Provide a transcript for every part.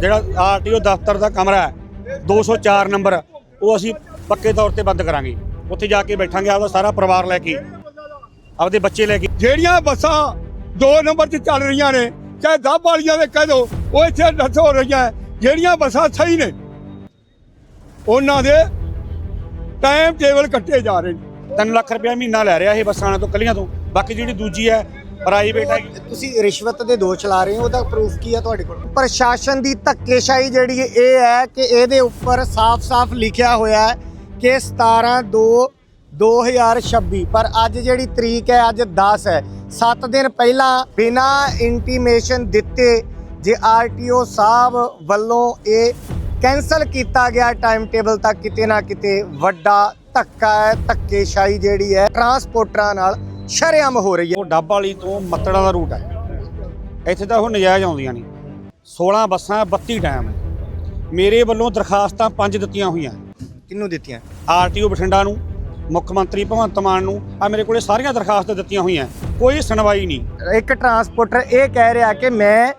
ਜਿਹੜਾ ਆਰਟੀਓ ਦਫ਼ਤਰ ਦਾ ਕਮਰਾ ਹੈ 204 ਨੰਬਰ ਉਹ ਅਸੀਂ ਪੱਕੇ ਤੌਰ ਤੇ ਬੰਦ ਕਰਾਂਗੇ। ਉੱਥੇ ਜਾ ਕੇ ਬੈਠਾਂਗੇ ਆਪਦਾ ਸਾਰਾ ਪਰਿਵਾਰ ਲੈ ਕੇ ਆਪਦੇ ਬੱਚੇ ਲੈ ਕੇ। ਜਿਹੜੀਆਂ ਬੱਸਾਂ 2 ਨੰਬਰ 'ਚ ਚੱਲ ਰਹੀਆਂ ਨੇ ਚਾਹੇ ਦਸ ਵਾਲੀਆਂ ਦੇ ਕਹਿ ਦਿਓ ਉਹ ਇੱਥੇ ਰੱਦ ਹੋ ਰਹੀਆਂ। ਜਿਹੜੀਆਂ ਬੱਸਾਂ ਸਹੀ ਨੇ ਉਹਨਾਂ ਦੇ ਟਾਈਮ ਟੇਬਲ ਕੱਟੇ ਜਾ ਰਹੇ ਨੇ। 3 ਲੱਖ ਰੁਪਇਆ ਮਹੀਨਾ ਲੈ ਰਿਹਾ ਇਹ ਬੱਸਾਂ ਤੋਂ ਕੱਲੀਆਂ ਤੋਂ। ਬਾਕੀ ਜਿਹੜੀ ਦੂਜੀ ਹੈ ਪ੍ਰਾਈਵੇਟ ਹੈ ਤੁਸੀਂ ਰਿਸ਼ਵਤ ਦੇ ਦੋਸ਼ ਲਾ ਰਹੇ ਹੋ ਉਹਦਾ ਪ੍ਰੂਫ ਕੀ ਹੈ ਤੁਹਾਡੇ ਕੋਲ? ਪ੍ਰਸ਼ਾਸਨ ਦੀ ਧੱਕੇਸ਼ਾਹੀ ਜਿਹੜੀ ਹੈ ਇਹ ਹੈ ਕਿ ਇਹਦੇ ਉੱਪਰ ਸਾਫ਼-ਸਾਫ਼ ਲਿਖਿਆ ਹੋਇਆ ਹੈ ਕਿ 17 2 2026 ਪਰ ਅੱਜ ਜਿਹੜੀ ਤਰੀਕ ਹੈ ਅੱਜ 10 ਹੈ। 7 ਦਿਨ ਪਹਿਲਾਂ ਬਿਨਾ ਇੰਟੀਮੇਸ਼ਨ ਦਿੱਤੇ ਜੇ ਆਰਟੀਓ ਸਾਹਿਬ ਵੱਲੋਂ ਇਹ ਕੈਨਸਲ ਕੀਤਾ ਗਿਆ ਟਾਈਮ ਟੇਬਲ ਤਾਂ ਕਿਤੇ ਨਾ ਕਿਤੇ ਵੱਡਾ ਧੱਕਾ ਹੈ ਧੱਕੇਸ਼ਾਹੀ ਜਿਹੜੀ ਹੈ ਟਰਾਂਸਪੋਰਟਰਾਂ ਨਾਲ। ਸ਼ਰੇਆਮ ਹੋ ਰਹੀ ਹੈ। ਉਹ ਡੱਬ ਵਾਲੀ ਤੋਂ ਮੱਤੜਾ ਦਾ ਰੂਟ ਹੈ। ਇੱਥੇ ਤਾਂ ਉਹ ਨਜਾਇਜ਼ ਆਉਂਦੀਆਂ ਨਹੀਂ 16 ਬੱਸਾਂ 32 ਟਾਈਮ ਮੇਰੇ ਵੱਲੋਂ ਦਰਖਾਸਤਾਂ ਪੰਜ ਦਿੱਤੀਆਂ ਹੋਈਆਂ। ਕਿਹਨੂੰ ਦਿੱਤੀਆਂ? ਆਰਟੀਓ ਬਠਿੰਡਾ ਨੂੰ ਮੁੱਖ ਮੰਤਰੀ ਭਗਵੰਤ ਮਾਨ ਨੂੰ ਆ ਮੇਰੇ ਕੋਲੇ ਸਾਰੀਆਂ ਦਰਖਾਸਤਾਂ ਦਿੱਤੀਆਂ ਹੋਈਆਂ। ਕੋਈ ਸੁਣਵਾਈ ਨਹੀਂ। ਇੱਕ ਟਰਾਂਸਪੋਰਟਰ ਇਹ ਕਹਿ ਰਿਹਾ ਕਿ ਮੈਂ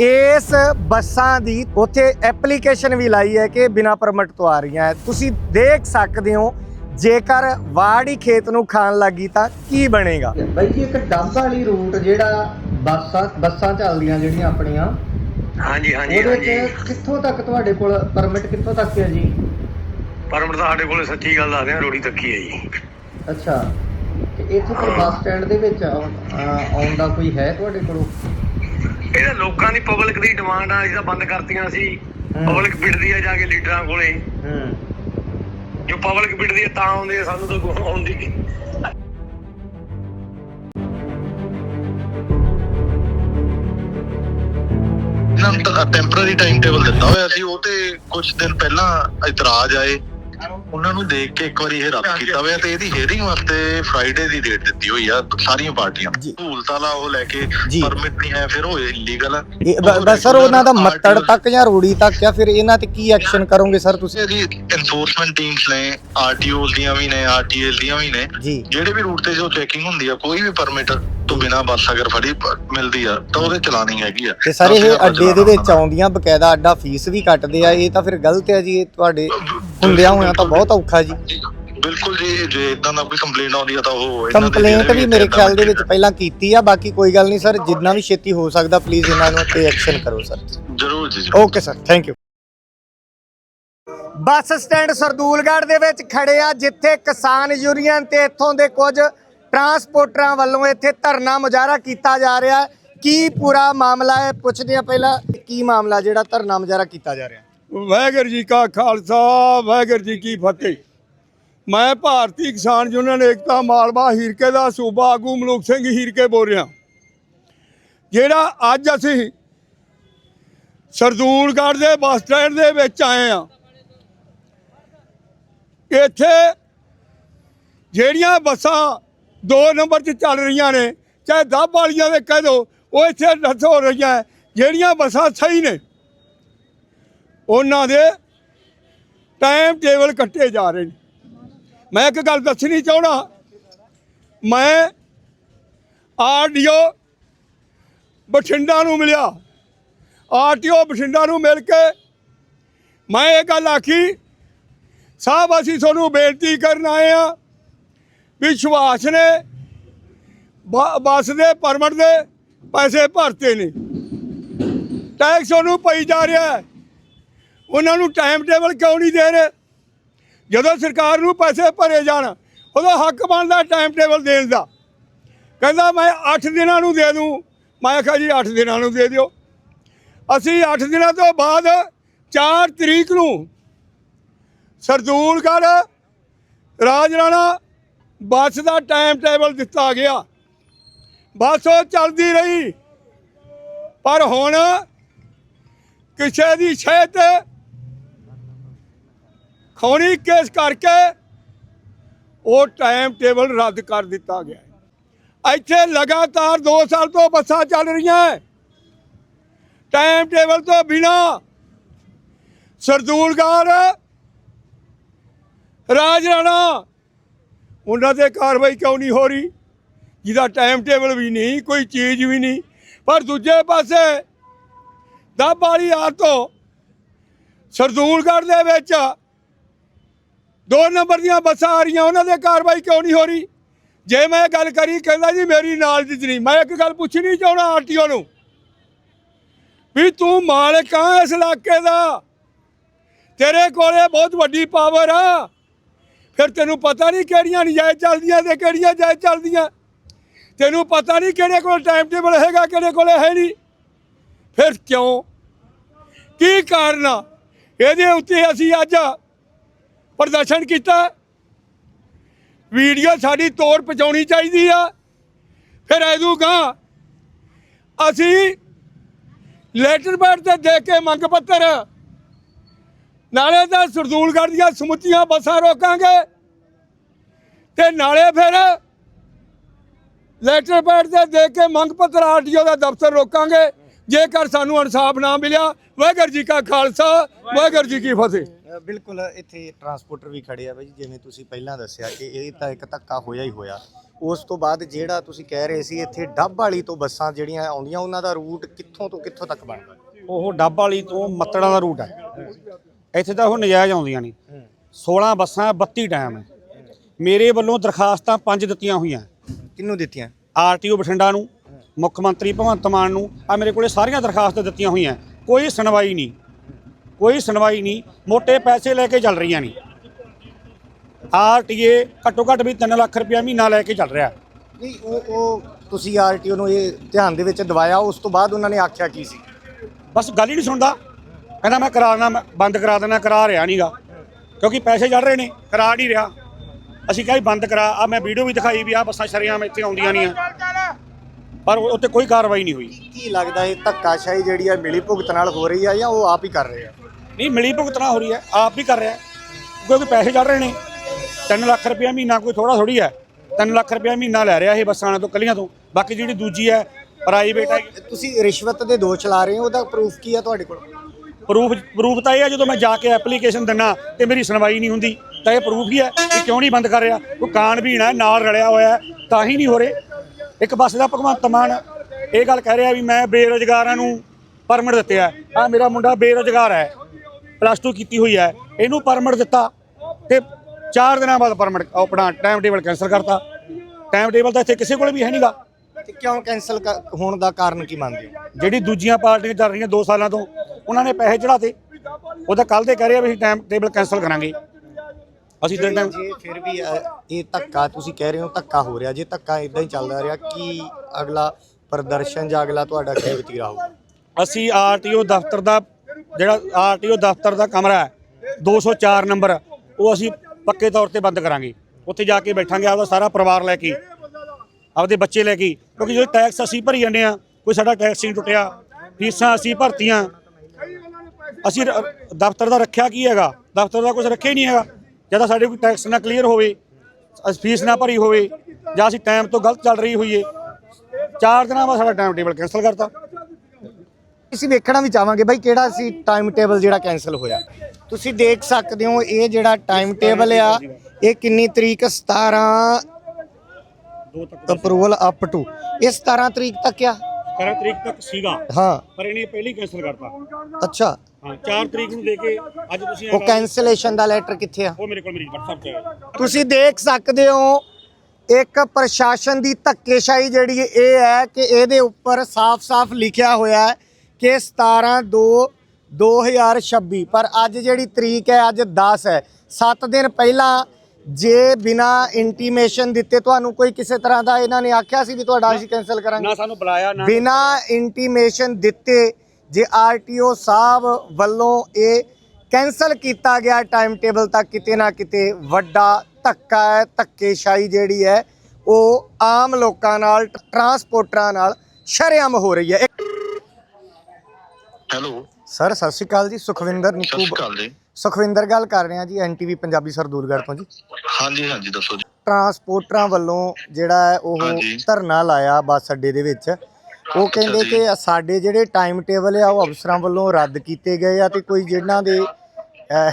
ਇਸ ਬੱਸਾਂ ਦੀ ਉੱਥੇ ਐਪਲੀਕੇਸ਼ਨ ਵੀ ਲਾਈ ਹੈ ਕਿ ਬਿਨਾ ਪਰਮਿਟ ਤੋਂ ਆ ਰਹੀਆਂ। ਤੁਸੀਂ ਦੇਖ ਸਕਦੇ ਹੋ ਜੇਕਰ ਵਾੜੀ ਖੇਤ ਨੂੰ ਖਾਣ ਲੱਗੀ ਤਾਂ ਕੀ ਬਣੇਗਾ? ਬਾਈ ਜੀ ਇੱਕ ਡੱਬ ਵਾਲੀ ਰੂਟ ਜਿਹੜਾ ਬੱਸਾਂ ਬੱਸਾਂ ਚੱਲਦੀਆਂ ਜਿਹੜੀਆਂ ਆਪਣੀਆਂ ਹਾਂਜੀ ਹਾਂਜੀ ਉਹਦੇ ਹਾਂਜੀ। 'ਚ ਕਿੱਥੋਂ ਤੱਕ ਤੁਹਾਡੇ ਕੋਲ ਪਰਮਿਟ ਕਿੱਥੋਂ ਤੱਕ ਹੈ ਜੀ? ਪਰਮਿਟ ਤਾਂ ਸਾਡੇ ਕੋਲੇ ਸੱਚੀ ਗੱਲ ਦੱਸਦੇ ਆ ਰੋੜੀ ਤੱਕੀ ਹੈ ਜੀ। ਅੱਛਾ ਤੇ ਇੱਥੇ ਕੋਈ ਬੱਸ ਸਟੈਂਡ ਦੇ ਵਿੱਚ ਆਉਣ ਅਹ ਆਉਣ ਦਾ ਕੋਈ ਹੈ ਤੁਹਾਡੇ ਕੋਲ? ਇਹ ਤਾਂ ਲੋਕਾਂ ਦੀ ਪਬਲਿਕ ਦੀ ਡਿਮਾਂਡ ਆ ਅਸੀਂ ਤਾਂ ਬੰਦ ਕਰਤੀਆਂ ਸੀ। ਹਮ। ਪਬਲਿਕ ਪਿੱਟਦੀ ਆ ਜਾ ਕੇ ਲੀਡਰਾਂ ਕੋਲੇ। ਹੂੰ। ਜੋ ਪਬਲਿਕ ਪਿੱਟਦੀ ਹੈ ਤਾਂ ਆਉਂਦੇ ਆ, ਸਾਨੂੰ ਤਾਂ ਕੋਈ ਆਉਂਦੀ ਨਹੀਂ ਇਹਨਾਂ ਟੈਂਪਰੇਰੀ ਟਾਈਮ ਟੇਬਲ ਦਿੱਤਾ ਹੋਇਆ ਸੀ, ਉਹ ਤੇ ਕੁਝ ਦਿਨ ਪਹਿਲਾਂ ਇਤਰਾਜ਼ ਆਏ। ਉਹਨਾਂ ਨੂੰ ਦੇਖ ਕੇ ਇੱਕ ਵਾਰੀ ਇਹ ਰੱਦ ਕੀਤਾ ਹੋਇਆ ਤੇ ਇਹਦੀ ਹੀਅਰਿੰਗ ਵਾਸਤੇ ਫਰਾਈਡੇ ਦੀ ਡੇਟ ਦਿੱਤੀ ਹੋਈ ਆ ਸਾਰੀਆਂ ਪਾਰਟੀਆਂ ਜੀ। ਸਹੂਲਤਾਂ ਲਾ ਉਹ ਲੈ ਕੇ। ਪਰਮਿਟ ਨਹੀਂ ਹੈ ਫਿਰ ਉਹ ਇਲੀਗਲ ਆ। ਬਸ ਸਰ ਉਹਨਾਂ ਦਾ ਮੱਤੜ ਤੱਕ ਜਾਂ ਰੂੜੀ ਤੱਕ ਜਾਂ ਫਿਰ ਇਹਨਾਂ ਤੇ ਕੀ ਐਕਸ਼ਨ ਕਰੋਗੇ ਸਰ ਤੁਸੀਂ? ਜੀ ਐਨਫੋਰਸਮੈਂਟ ਟੀਮਸ ਨੇ ਆਰਟੀਓਸ ਦੀਆਂ ਵੀ ਨੇ ਆਰਟੀਐਲ ਦੀਆਂ ਵੀ ਨੇ। ਜਿਹੜੇ ਵੀ ਰੂਟ ਤੇ ਜੋ ਚੈਕਿੰਗ ਹੁੰਦੀ ਆ ਕੋਈ ਵੀ ਪਰਮਿਟ ਤੋਂ ਬਿਨਾ ਬੱਸ ਅਗਰ ਫੜੀ ਮਿਲਦੀ ਆ ਤਾਂ ਉਹਦੇ ਚਲਾਣੀ ਹੈਗੀ ਆ। ਤੇ ਸਰ ਇਹ 10,000 ਦਾ ਅੱਡੇ ਦੇ ਚਲਾਨ ਵਿੱਚ ਆਉਂਦੀਆਂ ਬਕਾਇਦਾ ਅੱਡਾ ਫੀਸ ਵੀ ਕੱਟਦੇ ਆ ਇਹ ਤਾਂ ਫਿਰ ਗਲਤ ਹੈ ਜੀ ਇਹ ਤੁਹਾਡੇ ਹੁੰਦਿਆਂ ਹੋਇਆਂ ਤਾਂ ਬਹੁਤ ਔਖਾ ਜੀ। ਬਿਲਕੁਲ ਜੀ ਜੇ ਇਦਾਂ ਦਾ ਕੋਈ ਕੰਪਲੇਂਟ ਆਉਂਦੀ ਆ ਤਾਂ ਉਹ ਇਹਨਾਂ ਦੇ ਕੰਪਲੇਂਟ ਵੀ ਮੇਰੇ ਖਿਆਲ ਦੇ ਵਿੱਚ ਪਹਿਲਾਂ ਕੀਤੀ ਆ ਬਾਕੀ ਕੋਈ ਗੱਲ ਨਹੀਂ ਸਰ ਜਿੰਨਾ ਵੀ ਛੇਤੀ ਹੋ ਸਕਦਾ ਪਲੀਜ਼ ਇਹਨਾਂ ਨੂੰ ਤੇ ਐਕਸ਼ਨ ਕਰੋ ਸਰ। ਜ਼ਰੂਰ ਜੀ ਜ਼ਰੂਰ। Okay sir thank you bus stand Sardulgarh ਦੇ ਵਿੱਚ ਖੜੇ ਆ ਜਿੱਥੇ ਕਿਸਾਨ ਯੂਨੀਅਨ ਤੇ ਇੱਥੋਂ ਦੇ ਕੁਝ ਟਰਾਂਸਪੋਰਟਰਾਂ ਵੱਲੋਂ ਇੱਥੇ ਧਰਨਾ ਮੁਜ਼ਾਹਰਾ ਕੀਤਾ ਜਾ ਰਿਹਾ ਹੈ। ਕੀ ਪੂਰਾ ਮਾਮਲਾ ਹੈ? ਪੁੱਛਦੇ ਆ ਪਹਿਲਾਂ ਕੀ ਮਾਮਲਾ ਜਿਹੜਾ ਧਰਨਾ ਮੁਜ਼ਾਹਰਾ ਕੀਤਾ ਜਾ ਰਿਹਾ ਵਾਹਿਗੁਰੂ ਜੀ ਕਾ ਖਾਲਸਾ, ਵਾਹਿਗੁਰੂ ਜੀ ਕੀ ਫਤਿਹ। ਮੈਂ ਭਾਰਤੀ ਕਿਸਾਨ ਯੂਨੀਅਨ ਏਕਤਾ ਮਾਲਵਾ ਹੀਰਕੇ ਦਾ ਸੂਬਾ ਆਗੂ ਮਲੂਕ ਸਿੰਘ ਹੀਰਕੇ ਬੋਲ ਰਿਹਾ ਜਿਹੜਾ ਅੱਜ ਅਸੀਂ ਸਰਦੂਲਗੜ੍ਹ ਦੇ ਬੱਸ ਸਟੈਂਡ ਦੇ ਵਿੱਚ ਆਏ ਆ ਇੱਥੇ ਜਿਹੜੀਆਂ ਬੱਸਾਂ 2 ਨੰਬਰ 'ਚ ਚੱਲ ਰਹੀਆਂ ਨੇ, ਚਾਹੇ ਦੱਬ ਵਾਲੀਆਂ ਦੇ ਕਹਿ ਦਿਓ, ਉਹ ਇੱਥੇ ਹੋ ਰਹੀਆਂ, ਜਿਹੜੀਆਂ ਬੱਸਾਂ ਸਹੀ ਨੇ। ਉਹਨਾਂ ਦੇ ਟਾਈਮ ਟੇਬਲ ਕੱਟੇ ਜਾ ਰਹੇ ਨੇ। ਮੈਂ ਇੱਕ ਗੱਲ ਦੱਸਣੀ ਚਾਹਣਾ ਮੈਂ ਆਰਡੀਓ ਬਠਿੰਡਾ ਨੂੰ ਮਿਲਿਆ। ਆਰਟੀਓ ਬਠਿੰਡਾ ਨੂੰ ਮਿਲ ਕੇ ਮੈਂ ਇਹ ਗੱਲ ਆਖੀ, ਸਾਹਿਬ ਅਸੀਂ ਤੁਹਾਨੂੰ ਬੇਨਤੀ ਕਰਨ ਆਏ ਆ ਵਿਸ਼ਵਾਸ ਨੇ ਬੱਸ ਦੇ, ਪਰਮਿਟ ਦੇ ਪੈਸੇ ਭਰਤੇ ਨੇ। ਟੈਕਸ ਉਹਨੂੰ ਪਈ ਜਾ ਰਿਹਾ ਹੈ। ਉਹਨਾਂ ਨੂੰ ਟਾਈਮ ਟੇਬਲ ਕਿਉਂ ਨਹੀਂ ਦੇ ਰਹੇ? ਜਦੋਂ ਸਰਕਾਰ ਨੂੰ ਪੈਸੇ ਭਰੇ ਜਾਣ, ਉਹਦਾ ਹੱਕ ਬਣਦਾ ਟਾਈਮ ਟੇਬਲ ਦੇਣ ਦਾ। ਕਹਿੰਦਾ, ਮੈਂ 8 ਦਿਨਾਂ ਨੂੰ ਦੇ ਦੂੰ। ਮੈਂ ਆਖਿਆ, ਜੀ 8 ਦਿਨਾਂ ਨੂੰ ਦੇ ਦਿਓ। ਅਸੀਂ 8 ਦਿਨਾਂ ਤੋਂ ਬਾਅਦ 4 ਤਰੀਕ ਨੂੰ ਸਰਦੂਲਗੜ੍ਹ, ਰਾਜਰਾਣਾ ਬੱਸ ਦਾ ਟਾਈਮ ਟੇਬਲ ਦਿੱਤਾ ਗਿਆ। ਬੱਸ ਉਹ ਚੱਲਦੀ ਰਹੀ। ਪਰ ਹੁਣ ਕਿਸੇ ਦੀ ਸਿਹਤ ਖੌਣੀ ਕੇਸ ਕਰਕੇ ਉਹ ਟਾਈਮ ਟੇਬਲ ਰੱਦ ਕਰ ਦਿੱਤਾ ਗਿਆ ਇੱਥੇ ਲਗਾਤਾਰ 2 ਸਾਲ ਤੋਂ ਬੱਸਾਂ ਚੱਲ ਰਹੀਆਂ ਟਾਈਮ ਟੇਬਲ ਤੋਂ ਬਿਨਾ ਸਰਦੂਲਗੜ੍ਹ ਰਾਜਰਾਣਾ ਉਹਨਾਂ ਤੇ ਕਾਰਵਾਈ ਕਿਉਂ ਨਹੀਂ ਹੋ ਰਹੀ? ਜਿਹਦਾ ਟਾਈਮ ਟੇਬਲ ਵੀ ਨਹੀਂ, ਕੋਈ ਚੀਜ਼ ਵੀ ਨਹੀਂ। ਪਰ ਦੂਜੇ ਪਾਸੇ ਡੱਬ ਵਾਲੀ ਆ ਤੋਂ ਸਰਦੂਲਗੜ੍ਹ ਦੇ ਵਿੱਚ ਦੋ ਨੰਬਰ ਦੀਆਂ ਬੱਸਾਂ ਆ ਰਹੀਆਂ, ਉਹਨਾਂ ਦੇ ਕਾਰਵਾਈ ਕਿਉਂ ਨਹੀਂ ਹੋ ਰਹੀ? ਜੇ ਮੈਂ ਗੱਲ ਕਰੀ, ਕਹਿੰਦਾ ਜੀ ਮੇਰੀ ਨਾਲ ਦੀ ਨਹੀਂ ਮੈਂ ਇੱਕ ਗੱਲ ਪੁੱਛਣੀ ਚਾਹਣਾ ਆਰਟੀਓ ਨੂੰ। ਵੀ ਤੂੰ ਮਾਲਕ ਆ ਇਸ ਇਲਾਕੇ ਦਾ। ਤੇਰੇ ਕੋਲੇ ਬਹੁਤ ਵੱਡੀ ਪਾਵਰ ਆ। ਫਿਰ ਤੈਨੂੰ ਪਤਾ ਨਹੀਂ ਕਿਹੜੀਆਂ ਨਜਾਇਜ਼ ਚੱਲਦੀਆਂ ਤੇ ਕਿਹੜੀਆਂ ਜਾਇਜ਼ ਚੱਲਦੀਆਂ। ਤੈਨੂੰ ਪਤਾ ਨਹੀਂ ਕਿਹੜੇ ਕੋਲ ਟਾਈਮ ਟੇਬਲ ਹੈਗਾ, ਕਿਹੜੇ ਕੋਲੇ ਹੈ ਨਹੀਂ। ਫਿਰ ਕਿਉਂ? ਕੀ ਕਾਰਨ ਆ? ਇਹਦੇ ਉੱਤੇ ਅਸੀਂ ਅੱਜ ਪ੍ਰਦਰਸ਼ਨ ਕੀਤਾ। ਵੀਡੀਓ ਸਾਡੀ ਤੋੜ ਪਹੁੰਚਾਉਣੀ ਚਾਹੀਦੀ ਆ। ਫਿਰ ਐਦੂਗਾ ਅਸੀਂ ਲੈਟਰ ਪੈਡ ਤੇ ਦੇਖ ਕੇ ਮੰਗ ਪੱਤਰ, ਨਾਲੇ ਤਾਂ ਸਰਦੂਲਗੜ੍ਹ ਦੀਆਂ ਸਮੁੱਚੀਆਂ ਬੱਸਾਂ ਰੋਕਾਂਗੇ। ਤੇ ਨਾਲੇ ਫਿਰ ਲੈਟਰ ਪੈਡ ਤੇ ਦੇਖ ਕੇ ਮੰਗ ਪੱਤਰ ਆਰਟੀਓ ਦਾ ਦਫ਼ਤਰ ਰੋਕਾਂਗੇ। ਜੇਕਰ ਸਾਨੂੰ ਇਨਸਾਫ ਨਾ ਮਿਲਿਆ, ਵਾਹਿਗੁਰੂ ਜੀ ਕਾ ਖਾਲਸਾ, ਵਾਹਿਗੁਰੂ ਜੀ ਕੀ ਫਤਿਹ। ਬਿਲਕੁਲ ਇੱਥੇ ਟਰਾਂਸਪੋਰਟਰ ਵੀ ਖੜੇ ਆ ਬਾਈ ਜਿਵੇਂ ਤੁਸੀਂ ਪਹਿਲਾਂ ਦੱਸਿਆ ਕਿ ਇਹ ਤਾਂ ਇੱਕ ਧੱਕਾ ਹੋਇਆ ਹੀ ਹੋਇਆ। ਉਸ ਤੋਂ ਬਾਅਦ ਜਿਹੜਾ ਤੁਸੀਂ ਕਹਿ ਰਹੇ ਸੀ ਇੱਥੇ ਡੱਬ ਵਾਲੀ ਤੋਂ ਬੱਸਾਂ ਜਿਹੜੀਆਂ ਆਉਂਦੀਆਂ ਉਹਨਾਂ ਦਾ ਰੂਟ ਕਿੱਥੋਂ ਤੋਂ ਕਿੱਥੋਂ ਤੱਕ ਬਣਦਾ? ਉਹ ਡੱਬ ਵਾਲੀ ਤੋਂ ਮੱਤੜਾਂ ਦਾ ਰੂਟ ਹੈ ਇੱਥੇ ਤਾਂ ਉਹ ਨਜਾਇਜ਼ ਆਉਂਦੀਆਂ ਨਹੀਂ। 16 ਬੱਸਾਂ 32 ਟਾਈਮ ਹੈ ਮੇਰੇ ਵੱਲੋਂ ਦਰਖਾਸਤਾਂ ਪੰਜ ਦਿੱਤੀਆਂ ਹੋਈਆਂ। ਕਿਹਨੂੰ ਦਿੱਤੀਆਂ? ਆਰਟੀਓ ਬਠਿੰਡਾ ਨੂੰ ਮੁੱਖ ਮੰਤਰੀ ਭਗਵੰਤ ਮਾਨ ਨੂੰ ਆ ਮੇਰੇ ਕੋਲੇ ਸਾਰੀਆਂ ਦਰਖਾਸਤਾਂ ਦਿੱਤੀਆਂ ਹੋਈਆਂ। ਕੋਈ ਸੁਣਵਾਈ ਨਹੀਂ। ਕੋਈ ਸੁਣਵਾਈ ਨਹੀਂ ਮੋٹے ਪੈਸੇ ਲੈ ਕੇ ਚੱਲ ਰਹੀਆਂ ਨਹੀਂ ਆਰਟੀਏ ਘੱਟੋ ਘੱਟ ਵੀ 3 ਲੱਖ ਰੁਪਇਆ ਮਹੀਨਾ ਲੈ ਕੇ ਚੱਲ ਰਿਹਾ। ਨਹੀਂ ਉਹ ਉਹ ਤੁਸੀਂ ਆਰਟੀਓ ਨੂੰ ਇਹ ਧਿਆਨ ਦੇ ਵਿੱਚ ਦਵਾਇਆ ਉਸ ਤੋਂ ਬਾਅਦ ਉਹਨਾਂ ਨੇ ਆਖਿਆ ਕੀ ਸੀ? ਬਸ ਗੱਲ ਹੀ ਨਹੀਂ ਸੁਣਦਾ। ਕਹਿੰਦਾ ਮੈਂ ਕਰਾ ਮੈਂ ਬੰਦ ਕਰਾ ਦੇਣਾ ਕਰਾ ਰਿਹਾ ਨਹੀਂਗਾ ਕਿਉਂਕਿ ਪੈਸੇ ਚੜ ਰਹੇ ਨੇ ਕਰਾ ਨਹੀਂ ਰਿਹਾ। ਅਸੀਂ ਕਿਹਾ ਬੰਦ ਕਰਾ ਆ ਮੈਂ ਵੀਡੀਓ ਵੀ ਦਿਖਾਈ ਵੀ ਆ ਬੱਸਾਂ ਸ਼ਰੀਆਂ ਇੱਥੇ ਆਉਂਦੀਆਂ ਨਹੀਂ ਆ ਪਰ ਉੱਤੇ ਕੋਈ ਕਾਰਵਾਈ ਨਹੀਂ ਹੋਈ। ਕੀ ਲੱਗਦਾ ਇਹ ਧੱਕਾਸ਼ਾਹੀ ਜਿਹੜੀ ਆ ਮਿਲੀ ਭੁਗਤ ਨਾਲ ਹੋ ਰਹੀ ਆ ਜਾਂ ਉਹ ਆਪ ਹੀ ਕਰ ਰਹੇ ਆ? ਨਹੀਂ ਮਿਲੀ ਭੁਗਤਣਾ ਹੋ ਰਹੀ ਹੈ ਆਪ ਵੀ ਕਰ ਰਿਹਾ ਹੈ। ਕਿਉਂਕਿ ਪੈਸੇ ਚੜ ਰਹੇ ਨੇ। 3 ਲੱਖ ਰੁਪਇਆ ਮਹੀਨਾ ਕੋਈ ਥੋੜਾ ਥੋੜੀ ਹੈ। 3 ਲੱਖ ਰੁਪਇਆ ਮਹੀਨਾ ਲੈ ਰਿਹਾ ਇਹ ਬੱਸਾਂ ਤੋਂ ਕੱਲੀਆਂ ਤੋਂ। ਬਾਕੀ ਜਿਹੜੀ ਦੂਜੀ ਹੈ ਪ੍ਰਾਈਵੇਟ ਹੈ। ਤੁਸੀਂ ਰਿਸ਼ਵਤ ਦੇ ਦੋਸ਼ ਲਾ ਰਹੇ ਹੋ ਉਹਦਾ ਪ੍ਰੂਫ ਕੀ ਆ ਤੁਹਾਡੇ ਕੋਲ? ਪ੍ਰੂਫ ਪ੍ਰੂਫ ਤਾਂ ਇਹ ਹੈ ਜਦੋਂ ਮੈਂ ਜਾ ਕੇ ਐਪਲੀਕੇਸ਼ਨ ਦਿੰਨਾ ਤੇ ਮੇਰੀ ਸੁਣਵਾਈ ਨਹੀਂ ਹੁੰਦੀ ਤਾਂ ਇਹ ਪ੍ਰੂਫ ਹੀ ਹੈ ਕਿ ਕਿਉਂ ਨਹੀਂ ਬੰਦ ਕਰ ਰਿਹਾ। ਕੋਈ ਕਾਨ ਵੀ ਹੈ ਨਾਲ ਰਲਿਆ ਹੋਇਆ ਹੈ, ਤਾਂ ਹੀ ਨਹੀਂ ਹੋ ਰਹੇ। ਇੱਕ ਬੱਸ ਦਾ ਭਗਵੰਤ ਮਾਨ ਇਹ ਗੱਲ ਕਹਿ ਰਿਹਾ ਵੀ ਮੈਂ ਬੇਰੋਜ਼ਗਾਰਾਂ ਨੂੰ ਪਰਮਿਟ ਦਿੱਤੇ ਆ। ਆ ਮੇਰਾ ਮੁੰਡਾ ਬੇਰੋਜ਼ਗਾਰ ਹੈ। ਪਲੱਸ 2 ਕੀਤੀ ਹੋਈ ਹੈ। ਇਹਨੂੰ ਪਰਮਿਟ ਦਿੱਤਾ ਤੇ 4 ਦਿਨਾਂ ਬਾਅਦ ਪਰਮਿਟ ਆਪਣਾ ਟਾਈਮ ਟੇਬਲ ਕੈਨਸਲ ਕਰਤਾ। ਟਾਈਮ ਟੇਬਲ ਤਾਂ ਇੱਥੇ ਕਿਸੇ ਕੋਲ ਵੀ ਹੈ ਨਹੀਂਗਾ ਤੇ ਕਿਉਂ ਕੈਨਸਲ ਹੋਣ ਦਾ ਕਾਰਨ ਕੀ ਮੰਨਦੇ ਹੋ? ਜਿਹੜੀ ਦੂਜੀਆਂ ਪਾਰਟੀਆਂ ਚੱਲ ਰਹੀਆਂ 2 ਸਾਲਾਂ ਤੋਂ ਉਹਨਾਂ ਨੇ ਪੈਸੇ ਚੜਾਤੇ ਉਹ ਤਾਂ ਕੱਲ ਦੇ ਕਹਿ ਰਹੇ ਵੀ ਅਸੀਂ ਟਾਈਮ ਟੇਬਲ ਕੈਨਸਲ ਕਰਾਂਗੇ। ਅਸੀਂ ਦਿਨ ਟਾਈਮ ਜੇ ਫਿਰ ਵੀ ਇਹ ਧੱਕਾ ਤੁਸੀਂ ਕਹਿ ਰਹੇ ਹੋ ਧੱਕਾ ਹੋ ਰਿਹਾ। ਜੇ ਧੱਕਾ ਇਦਾਂ ਹੀ ਚੱਲਦਾ ਰਿਹਾ ਕੀ ਅਗਲਾ ਪ੍ਰਦਰਸ਼ਨ ਜਾਂ ਅਗਲਾ ਤੁਹਾਡਾ ਕੀ ਵਤੀਰਾ ਹੋਊਗਾ ਅਸੀਂ ਆਰਟੀਓ ਦਫ਼ਤਰ ਦਾ ਜਿਹੜਾ ਆਰਟੀਓ ਦਫ਼ਤਰ ਦਾ ਕਮਰਾ ਹੈ 204 ਨੰਬਰ, ਉਹ ਅਸੀਂ ਪੱਕੇ ਤੌਰ ਤੇ ਬੰਦ ਕਰਾਂਗੇ। ਉੱਥੇ ਜਾ ਕੇ ਬੈਠਾਂਗੇ, ਆਪਦਾ ਸਾਰਾ ਪਰਿਵਾਰ ਲੈ ਕੇ, ਆਪਦੇ ਬੱਚੇ ਲੈ ਕੇ, ਕਿਉਂਕਿ ਜੋ ਟੈਕਸ ਅਸੀਂ ਭਰੀ ਜਾਂਦੇ ਆ ਕੋਈ ਸਾਡਾ ਟੈਕਸ ਨਹੀਂ ਟੁੱਟਿਆ, ਫੀਸਾਂ ਅਸੀਂ ਭਰਤੀਆਂ। ਅਸੀਂ ਰ- ਦਫ਼ਤਰ ਦਾ ਰੱਖਿਆ ਕੀ ਹੈਗਾ? ਦਫ਼ਤਰ ਦਾ ਕੁਝ ਰੱਖਿਆ ਹੀ ਨਹੀਂ ਹੈਗਾ। ਜਾਂ ਤਾਂ ਸਾਡੇ ਕੋਈ ਟੈਕਸ ਨਾ ਕਲੀਅਰ ਹੋਵੇ, ਅਸੀਂ, ਫੀਸ ਨਾ ਭਰੀ ਹੋਵੇ, ਜਾਂ ਅਸੀਂ ਟਾਈਮ ਤੋਂ ਗਲਤ ਚੱਲ ਰਹੀ ਹੋਈਏ। ਚਾਰ ਦਿਨਾਂ ਬਾਅਦ ਸਾਡਾ ਟਾਈਮ ਟੇਬਲ ਕੈਨਸਲ ਕਰਤਾ। ਅਸੀਂ ਵੇਖਣਾ ਵੀ ਚਾਹਾਂਗੇ ਭਾਈ ਕਿਹੜਾ ਸੀ ਟਾਈਮ ਟੇਬਲ ਜਿਹੜਾ ਕੈਨਸਲ ਹੋਇਆ। ਤੁਸੀਂ ਦੇਖ ਸਕਦੇ ਹੋ ਇਹ ਜਿਹੜਾ ਟਾਈਮ ਟੇਬਲ ਆ ਇਹ ਕਿੰਨੀ ਤਰੀਕ 17 ਦੋ ਤੱਕ ਅਪਰੂਵਲ ਅਪ ਟੂ ਇਹ 17 ਤਰੀਕ ਤੱਕ ਆ। 11 ਤਰੀਕ ਤੱਕ ਸੀਗਾ। ਹਾਂ। ਪਰ ਇਹਨੇ ਪਹਿਲੀ ਕੈਨਸਲ ਕਰਤਾ। ਅੱਛਾ। ਹਾਂ 4 ਤਰੀਕ ਨੂੰ ਦੇ ਕੇ ਅੱਜ ਤੁਸੀਂ ਉਹ ਕੈਨਸਲੇਸ਼ਨ ਦਾ ਲੈਟਰ ਕਿੱਥੇ ਆ? ਉਹ ਮੇਰੇ ਕੋਲ ਮੇਰੀ WhatsApp ਤੇ ਹੈ ਤੁਸੀਂ ਦੇਖ ਸਕਦੇ ਹੋ ਇੱਕ ਪ੍ਰਸ਼ਾਸਨ ਦੀ ਧੱਕੇਸ਼ਾਹੀ ਜਿਹੜੀ ਇਹ ਹੈ ਕਿ ਇਹਦੇ ਉੱਪਰ ਸਾਫ਼-ਸਾਫ਼ ਲਿਖਿਆ ਹੋਇਆ ਹੈ ਕਿ 17 2 2026 ਪਰ ਅੱਜ ਜਿਹੜੀ ਤਰੀਕ ਹੈ ਅੱਜ 10 ਹੈ। 7 ਦਿਨ ਪਹਿਲਾਂ ਜੇ ਬਿਨਾ ਇੰਟੀਮੇਸ਼ਨ ਦਿੱਤੇ ਤੁਹਾਨੂੰ ਕੋਈ ਕਿਸੇ ਤਰ੍ਹਾਂ ਦਾ ਇਹਨਾਂ ਨੇ ਆਖਿਆ ਸੀ ਵੀ ਤੁਹਾਡਾ ਅਸੀਂ ਕੈਨਸਲ ਕਰਾਂਗੇ? ਨਾ ਸਾਨੂੰ ਬੁਲਾਇਆ ਨਾ ਬਿਨਾ ਇੰਟੀਮੇਸ਼ਨ ਦਿੱਤੇ ਜੇ ਆਰਟੀਓ ਸਾਹਿਬ ਵੱਲੋਂ ਇਹ ਕੈਨਸਲ ਕੀਤਾ ਗਿਆ ਟਾਈਮ ਟੇਬਲ ਤਾਂ ਕਿਤੇ ਨਾ ਕਿਤੇ ਵੱਡਾ ਧੱਕਾ ਹੈ ਧੱਕੇਸ਼ਾਹੀ ਜਿਹੜੀ ਹੈ ਉਹ ਆਮ ਲੋਕਾਂ ਨਾਲ ਟਰਾਂਸਪੋਰਟਰਾਂ ਨਾਲ ਸ਼ਰੇਆਮ ਹੋ ਰਹੀ ਹੈ। ਹੈਲੋ। ਸਰ ਸਤਿ ਸ਼੍ਰੀ ਅਕਾਲ ਜੀ ਸੁਖਵਿੰਦਰ ਸਤਿ ਸ਼੍ਰੀ ਨਿੱਕੂ ਅਕਾਲ ਜੀ। ਸੁਖਵਿੰਦਰ ਗੱਲ ਕਰ ਰਹੇ ਹਾਂ ਜੀ ਐਨਟੀਵੀ ਪੰਜਾਬੀ ਸਰਦੂਲਗੜ੍ਹ ਤੋਂ ਜੀ। ਹਾਂਜੀ ਹਾਂਜੀ ਦੱਸੋ ਜੀ। ਟਰਾਂਸਪੋਰਟਰਾਂ ਵੱਲੋਂ ਜਿਹੜਾ ਹੈ ਉਹ ਹਾਂਜੀ। ਧਰਨਾ ਲਾਇਆ ਬੱਸ ਅੱਡੇ ਦੇ ਵਿੱਚ। ਉਹ ਕਹਿੰਦੇ ਜੀ। ਕਿ ਸਾਡੇ ਜਿਹੜੇ ਟਾਈਮ ਟੇਬਲ ਆ ਉਹ ਅਫਸਰਾਂ ਵੱਲੋਂ ਰੱਦ ਕੀਤੇ ਗਏ ਆ ਤੇ ਕੋਈ ਜਿਹਨਾਂ ਦੇ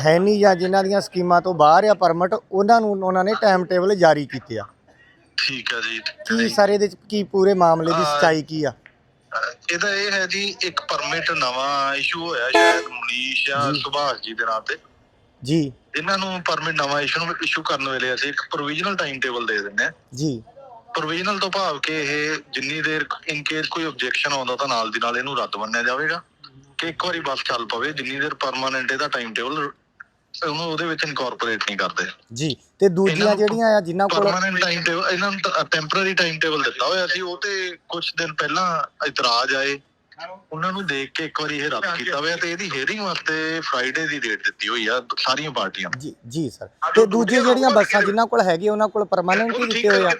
ਹੈ ਨਹੀਂ ਜਾਂ ਜਿਨ੍ਹਾਂ ਦੀਆਂ ਸਕੀਮਾਂ ਤੋਂ ਬਾਹਰ ਆ ਪਰਮਿਟ ਉਹਨਾਂ ਨੂੰ ਉਹਨਾਂ ਨੇ ਟਾਈਮ ਟੇਬਲ ਜਾਰੀ ਕੀਤੇ ਆ। ਠੀਕ ਹੈ ਜੀ। ਕੀ ਸਰ ਇਹਦੇ ਚ ਕੀ ਪੂਰੇ ਮਾਮਲੇ ਦੀ ਹਾਂ। ਸੱਚਾਈ ਕੀ ਆ? ਇਹਦਾ ਇਹ ਹੈ ਜੀ ਇੱਕ ਪਰਮਿਟ ਨਵਾਂ ਇਸ਼ੂ ਹੋਇਆ ਸ਼ਾਇਦ ਮਨੀਸ਼ ਜਾਂ ਜੀ। ਸੁਭਾਸ਼ ਜੀ ਦੇ ਨਾਂ ਤੇ। ਜੀ। ਇਹਨਾਂ ਨੂੰ ਪਰਮਿਟ ਨਵਾਂ ਇਸ਼ੂ ਨੂੰ ਇਸ਼ੂ ਕਰਨ ਵੇਲੇ ਅਸੀਂ ਇੱਕ ਪ੍ਰੋਵੀਜ਼ਨਲ ਟਾਈਮ ਟੇਬਲ ਦੇ ਦਿੰਦੇ ਹਾਂ। ਜੀ। ਪ੍ਰੋਵੀਜ਼ਨਲ ਤੋਂ ਭਾਵ ਕਿ ਇਹ ਜਿੰਨੀ ਦੇਰ ਇਨ ਕੇਸ ਕੋਈ ਆਬਜੈਕਸ਼ਨ ਆਉਂਦਾ ਤਾਂ ਨਾਲ ਦੀ ਨਾਲ ਇਹਨੂੰ ਰੱਦ ਮੰਨਿਆ ਜਾਵੇਗਾ। ਕਿ ਇੱਕ ਵਾਰੀ ਬੱਸ ਚੱਲ ਪਵੇ ਜਿੰਨੀ ਦੇਰ ਪਰਮਾਨੈਂਟ ਇਹਦਾ ਟਾਈਮ ਟੇਬਲ ਉਹਨੂੰ ਉਹਦੇ ਵਿੱਚ ਇਨਕੋਰਪੋਰੇਟ ਨਹੀਂ ਕਰਦੇ। ਜੀ ਤੇ ਦੂਜੀਆਂ ਜਿਹੜੀਆਂ ਆ ਜਿਨ੍ਹਾਂ ਕੋਲ ਪਰਮਾਨੈਂਟ ਟਾਈਮ ਟੇਬਲ ਇਹਨਾਂ ਨੂੰ ਟੈਂਪਰੇਰੀ ਟਾਈਮ ਟੇਬਲ ਦਿੱਤਾ ਹੋਇਆ ਸੀ ਉਹ ਤੇ ਕੁਝ ਦਿਨ ਪਹਿਲਾਂ ਇਤਰਾਜ਼ ਆਏ। ਉਹਨਾਂ ਨੂੰ ਦੇਖ ਕੇ ਇੱਕ ਵਾਰੀ ਇਹ ਰੱਦ ਕੀਤਾ ਹੋਇਆ ਤੇ ਇਹਦੀ ਹੀਅਰਿੰਗ ਵਾਸਤੇ ਫਰਾਈਡੇ ਦੀ ਡੇਟ ਦਿੱਤੀ ਹੋਈ ਆ ਸਾਰੀਆਂ ਪਾਰਟੀਆਂ ਜੀ ਜੀ ਸਰ ਤੇ ਦੂਜੀਆਂ ਜਿਹੜੀਆਂ ਬੱਸਾਂ ਜਿਨ੍ਹਾਂ ਕੋਲ ਹੈਗੀ ਉਹਨਾਂ ਕੋਲ ਪਰਮਾਨੈਂਟ ਹੀ ਦਿੱਤੇ ਹੋਏ ਆ।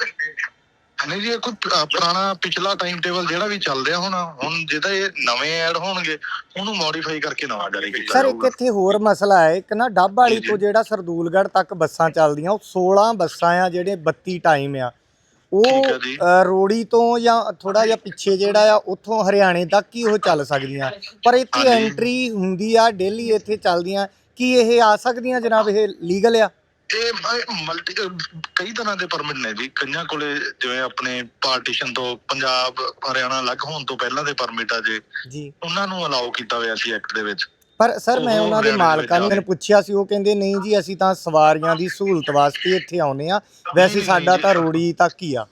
ਨਹੀਂ ਜੀ ਇਹ ਕੋਈ ਪ- ਪੁਰਾਣਾ ਪਿਛਲਾ ਟਾਈਮ ਟੇਬਲ ਜਿਹੜਾ ਵੀ ਚੱਲ ਰਿਹਾ ਹੁਣ ਹੁਣ ਜਿਹਦਾ ਇਹ ਨਵੇਂ ਐਡ ਹੋਣਗੇ ਉਹਨੂੰ ਮੋਡੀਫਾਈ ਕਰਕੇ ਨਵਾਂ ਜਾਰੀ ਕੀਤਾ ਸਰ ਇੱਕ ਜਾਊਗਾ ਇੱਥੇ ਹੋਰ ਮਸਲਾ ਹੈ ਇੱਕ ਨਾ ਡੱਬ ਵਾਲੀ। ਤੋਂ ਜਿਹੜਾ ਸਰਦੂਲਗੜ੍ਹ ਤੱਕ ਬੱਸਾਂ ਚੱਲਦੀਆਂ ਉਹ 16 ਬੱਸਾਂ ਆ ਜਿਹੜੇ 32 ਟਾਈਮ ਆ ਉਹ ਠੀਕ ਹੈ ਜੀ। ਅ, ਰੋੜੀ ਤੋਂ ਜਾਂ ਥੋੜਾ ਜਿਹਾ ਪਿੱਛੇ ਜਿਹੜਾ ਆ ਉੱਥੋਂ ਹਰਿਆਣੇ ਤੱਕ ਹੀ ਉਹ ਚੱਲ ਸਕਦੀਆਂ ਪਰ ਇੱਥੇ ਹਾਂਜੀ। ਐਂਟਰੀ ਹੁੰਦੀ ਆ ਡੇਲੀ ਇੱਥੇ ਚੱਲਦੀਆਂ ਕੀ ਇਹ ਆ ਸਕਦੀਆਂ ਜਨਾਬ ਇਹ ਲੀਗਲ ਆ ਇਹ ਮਲਟੀ ਕਈ ਤਰ੍ਹਾਂ ਦੇ ਪਰਮਿਟ ਨੇ ਜੀ। ਕਈਆਂ ਕੋਲੇ ਜਿਵੇਂ ਆਪਣੇ ਪਾਰਟੀਸ਼ਨ ਤੋਂ ਪੰਜਾਬ ਹਰਿਆਣਾ ਅਲੱਗ ਹੋਣ ਤੋਂ ਪਹਿਲਾਂ ਦੇ ਪਰਮਿਟ ਆ ਜੇ। ਜੀ। ਉਹਨਾਂ ਨੂੰ ਅਲਾਉ ਕੀਤਾ ਹੋਇਆ ਸੀ ਐਕਟ ਦੇ ਵਿੱਚ। ਪਰ ਸਰ ਮੈਂ ਉਹ ਉਹਨਾਂ ਦੇ ਮਾਲਕਾਂ ਨੂੰ ਮੈਨੂੰ ਪੁੱਛਿਆ ਸੀ ਉਹ ਕਹਿੰਦੇ ਨਹੀਂ ਜੀ ਅਸੀਂ ਤਾਂ ਸਵਾਰੀਆਂ ਦੀ ਸਹੂਲਤ ਵਾਸਤੇ ਇੱਥੇ ਆਉਨੇ ਆ। ਵੈਸੇ ਸਾਡਾ ਤਾਂ। ਰੋੜੀ ਤੱਕ ਹੀ ਆ।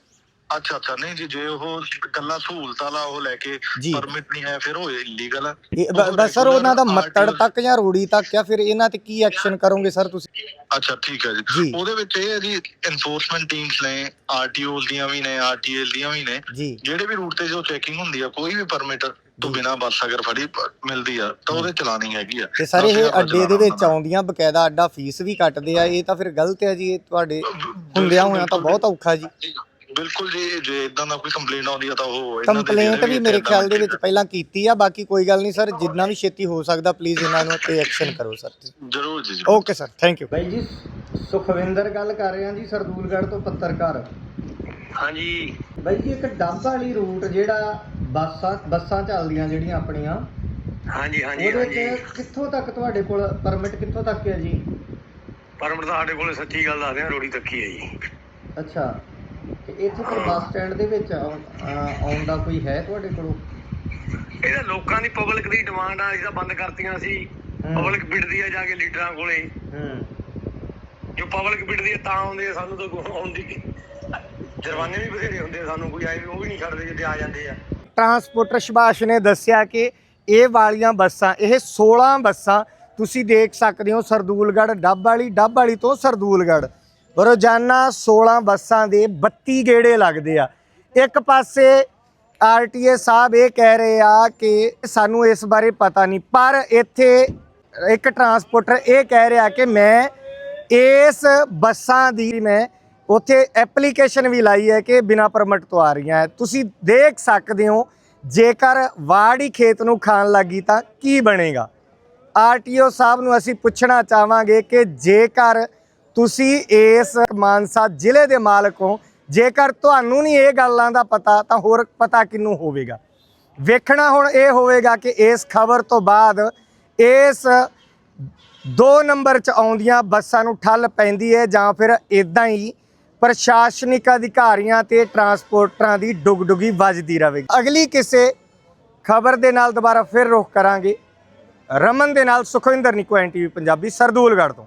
ਅੱਛਾ ਅੱਛਾ। ਨਹੀਂ ਜੀ ਜੇ ਉਹ ਕੱਲਾ ਸਹੂਲਤ ਵਾਲਾ ਉਹ ਲੈ ਕੇ ਜੀ। ਪਰਮਿਟ ਨਹੀਂ ਹੈ ਫਿਰ ਉਹ ਇਲੀਗਲ ਹੈ ਇਹ ਬ- ਬਸ ਸਰ ਉਹਨਾਂ ਦਾ ਮੱਤੜ ਤੱਕ ਜਾਂ ਰੋੜੀ ਤੱਕ ਆ ਫਿਰ ਇਹਨਾਂ ਤੇ ਕੀ ਐਕਸ਼ਨ ਕਰੋਗੇ ਸਰ ਤੁਸੀਂ? ਅੱਛਾ ਠੀਕ ਹੈ ਜੀ। ਜੀ। ਉਹਦੇ ਵਿੱਚ ਇਹ ਹੈ ਜੀ ਐਨਫੋਰਸਮੈਂਟ ਟੀਮਸ ਨੇ ਆਰਟੀਓਸ ਦੀਆਂ ਵੀ ਨੇ ਆਰਟੀਐਲ ਦੀਆਂ ਵੀ ਨੇ। ਜੀ। ਜਿਹੜੇ ਵੀ ਰੂਟ ਤੇ ਜੋ ਚੈਕਿੰਗ ਹੁੰਦੀ ਆ ਕੋਈ ਵੀ ਪਰਮਿਟ ਤੋਂ ਬਿਨਾ ਬੱਸ ਅਗਰ ਫੜੀ ਪ- ਮਿਲਦੀ ਆ ਤਾਂ ਉਹਦੇ ਚਲਾਣੀ ਹੈਗੀ ਆ। ਤੇ ਸਰ ਦਸ ਇਹ ਹਜ਼ਾਰ ਦਾ ਅੱਡੇ ਦੇ ਚਲਾਨ ਵਿੱਚ। ਆਉਂਦੀਆਂ ਬਕਾਇਦਾ ਅੱਡਾ ਫੀਸ ਵੀ ਕੱਟਦੇ ਆ ਇਹ ਤਾਂ ਫਿਰ ਗਲਤ ਹੈ ਜੀ ਇਹ ਤੁਹਾਡੇ ਹੁੰਦਿਆਂ ਹੋਇਆਂ ਤਾਂ ਬਹੁਤ ਔਖਾ ਜੀ। ਬਿਲਕੁਲ ਜੀ ਜੇ ਇਦਾਂ ਦਾ ਕੋਈ ਕੰਪਲੇਂਟ ਆਉਂਦੀ ਆ ਤਾਂ ਉਹ ਇਹਨਾਂ ਦੇ ਕੰਪਲੇਂਟ ਜਿਹੜੇ ਵੀ ਮੇਰੇ ਏਦਾਂ ਖਿਆਲ ਦੇ ਵਿੱਚ ਪਹਿਲਾਂ ਕੀਤੀ ਆ ਬਾਕੀ ਕੋਈ ਗੱਲ ਨਹੀਂ ਸਰ ਜਿੰਨਾ ਵੀ ਛੇਤੀ ਹੋ ਸਕਦਾ ਪਲੀਜ਼ ਇਹਨਾਂ ਨੂੰ ਤੇ ਐਕਸ਼ਨ ਕਰੋ ਸਰ। ਜ਼ਰੂਰ ਜੀ ਜ਼ਰੂਰ। Okay sir thank you bye ਜੀ ਸੁਖਵਿੰਦਰ ਗੱਲ ਕਰ ਰਹੇ ਹਾਂ ਜੀ ਸਰਦੂਲਗੜ੍ਹ ਤੋਂ ਪੱਤਰਕਾਰ। ਹਾਂਜੀ। ਬਾਈ ਜੀ ਇੱਕ ਡੱਬ ਵਾਲੀ ਰੂਟ ਜਿਹੜਾ ਬੱਸਾਂ ਬੱਸਾਂ ਚੱਲਦੀਆਂ ਜਿਹੜੀਆਂ ਆਪਣੀਆਂ ਹਾਂਜੀ ਹਾਂਜੀ ਉਹਦੇ ਹਾਂਜੀ। ਚ ਕਿੱਥੋਂ ਤੱਕ ਤੁਹਾਡੇ ਕੋਲ ਪਰਮਿਟ ਕਿੱਥੋਂ ਤੱਕ ਹੈ ਜੀ? ਪਰਮਿਟ ਤਾਂ ਸਾਡੇ ਕੋਲੇ ਸੱਚੀ ਗੱਲ ਦੱਸਦੇ ਆ ਰੋੜੀ ਤੱਕੀ ਹੈ ਜੀ। ਅੱਛਾ। ਇੱਥੇ ਫਿਰ ਬੱਸ ਸਟੈਂਡ ਦੇ ਵਿੱਚ ਆਉਣ ਅਹ ਆਉਣ ਦਾ ਕੋਈ ਹੈ ਤੁਹਾਡੇ ਕੋਲ? ਇਹ ਤਾਂ ਲੋਕਾਂ ਦੀ ਪਬਲਿਕ ਦੀ ਡਿਮਾਂਡ ਆ ਅਸੀਂ ਤਾਂ ਬੰਦ ਕਰਤੀਆਂ ਸੀ। ਪਬਲਿਕ ਬਿੜਦੀ ਆ ਜਾ ਕੇ ਲੀਡਰਾਂ ਕੋਲੇ। ਹੂੰ। ਜੋ ਪਬਲਿਕ ਬਿੜਦੀ ਆ ਤਾਂ ਆਉਂਦੇ ਆ ਸਾਨੂੰ ਤਾਂ ਕੋਈ ਆਉਂਦੀ ਨਹੀਂ ਜੁਰਮਾਨੇ ਵੀ ਬਥੇਰੇ ਹੁੰਦੇ ਆ ਸਾਨੂੰ ਕੋਈ ਆਏ ਉਹ ਵੀ ਨਹੀਂ ਛੱਡਦੇ ਜਿੱਦੇ ਆ ਜਾਂਦੇ ਆ। ਟਰਾਂਸਪੋਰਟਰ ਸੁਭਾਸ਼ ਨੇ ਦੱਸਿਆ ਕਿ ਇਹ ਵਾਲੀਆਂ ਬੱਸਾਂ ਇਹ 16 ਬੱਸਾਂ ਤੁਸੀਂ ਦੇਖ ਸਕਦੇ ਹੋ ਸਰਦੂਲਗੜ੍ਹ ਡੱਬ ਵਾਲੀ ਡੱਬ ਵਾਲੀ ਤੋਂ ਸਰਦੂਲਗੜ੍ਹ। ਰੋਜ਼ਾਨਾ 16 ਬੱਸਾਂ ਦੇ 32 ਗੇੜੇ ਲੱਗਦੇ ਆ। ਇੱਕ ਪਾਸੇ ਆਰਟੀਏ ਸਾਹਿਬ ਇਹ ਕਹਿ ਰਹੇ ਆ ਕਿ ਸਾਨੂੰ ਇਸ ਬਾਰੇ ਪਤਾ ਨਹੀਂ, ਪਰ ਇੱਥੇ ਇੱਕ ਟਰਾਂਸਪੋਰਟਰ ਇਹ ਕਹਿ ਰਿਹਾ ਕਿ ਮੈਂ ਇਸ ਬੱਸਾਂ ਦੀ ਮੈਂ ਉੱਥੇ ਐਪਲੀਕੇਸ਼ਨ ਵੀ ਲਾਈ ਹੈ ਕਿ ਬਿਨਾ ਪਰਮਿਟ ਤੋਂ ਆ ਰਹੀਆਂ। ਹੈ ਤੁਸੀਂ ਦੇਖ ਸਕਦੇ ਹੋ, ਜੇਕਰ ਵਾੜ ਹੀ ਖੇਤ ਨੂੰ ਖਾਣ ਲੱਗੀ ਤਾਂ ਕੀ ਬਣੇਗਾ? ਆਰਟੀਓ ਸਾਹਿਬ ਨੂੰ ਅਸੀਂ ਪੁੱਛਣਾ ਚਾਹਾਂਗੇ ਕਿ ਜੇਕਰ ਤੁਸੀਂ ਇਸ ਮਾਨਸਾ ਜ਼ਿਲ੍ਹੇ ਦੇ ਮਾਲਕ ਹੋ। ਜੇਕਰ ਤੁਹਾਨੂੰ ਨਹੀਂ ਇਹ ਗੱਲਾਂ ਦਾ ਪਤਾ, ਤਾਂ ਹੋਰ ਪਤਾ ਕਿਹਨੂੰ ਹੋਵੇਗਾ? ਵੇਖਣਾ ਹੁਣ ਇਹ ਹੋਵੇਗਾ ਕਿ ਇਸ ਖਬਰ ਤੋਂ ਬਾਅਦ ਇਸ ਦੋ ਨੰਬਰ 'ਚ ਆਉਂਦੀਆਂ ਬੱਸਾਂ ਨੂੰ ਠੱਲ ਪੈਂਦੀ ਹੈ ਜਾਂ ਫਿਰ ਇਦਾਂ ਹੀ ਪ੍ਰਸ਼ਾਸਨਿਕ ਅਧਿਕਾਰੀਆਂ ਤੇ ਟਰਾਂਸਪੋਰਟਰਾਂ ਦੀ ਡੁਗਡੁਗੀ ਵੱਜਦੀ ਰਹੇਗੀ। ਅਗਲੀ ਕਿਸੇ ਖਬਰ ਦੇ ਨਾਲ ਦੁਬਾਰਾ ਫਿਰ ਰੁਖ ਕਰਾਂਗੇ। ਰਮਨ ਦੇ ਨਾਲ ਸੁਖਵਿੰਦਰ ਨਿਕੋ ਐਨਟੀਵੀ ਪੰਜਾਬੀ, ਸਰਦੂਲਗੜ੍ਹ ਤੋਂ।